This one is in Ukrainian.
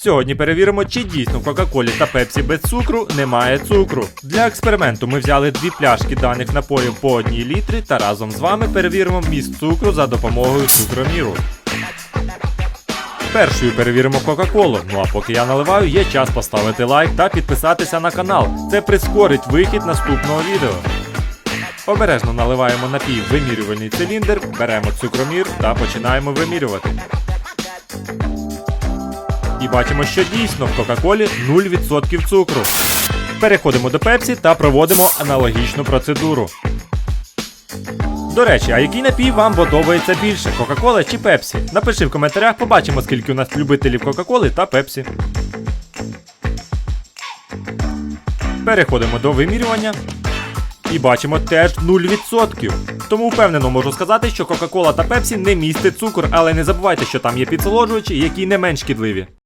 Сьогодні перевіримо, чи дійсно в Кока-Колі та Пепсі без цукру немає цукру. Для експерименту ми взяли дві пляшки даних напоїв по одній літрі та разом з вами перевіримо вміст цукру за допомогою цукроміру. Першою перевіримо Кока-Колу. Ну а поки я наливаю, є час поставити лайк та підписатися на канал. Це прискорить вихід наступного відео. Обережно наливаємо напій в вимірювальний циліндр, беремо цукромір та починаємо вимірювати. Бачимо, що дійсно в Кока-Колі 0% цукру. Переходимо до Пепсі та проводимо аналогічну процедуру. До речі, а який напій вам подобається більше: Кока-Кола чи Пепсі? Напиши в коментарях, побачимо, скільки у нас любителів Кока-Коли та Пепсі. Переходимо до вимірювання. І бачимо теж 0%. Тому впевнено можу сказати, що Кока-Кола та Пепсі не містять цукор, але не забувайте, що там є підсолоджувачі, які не менш шкідливі.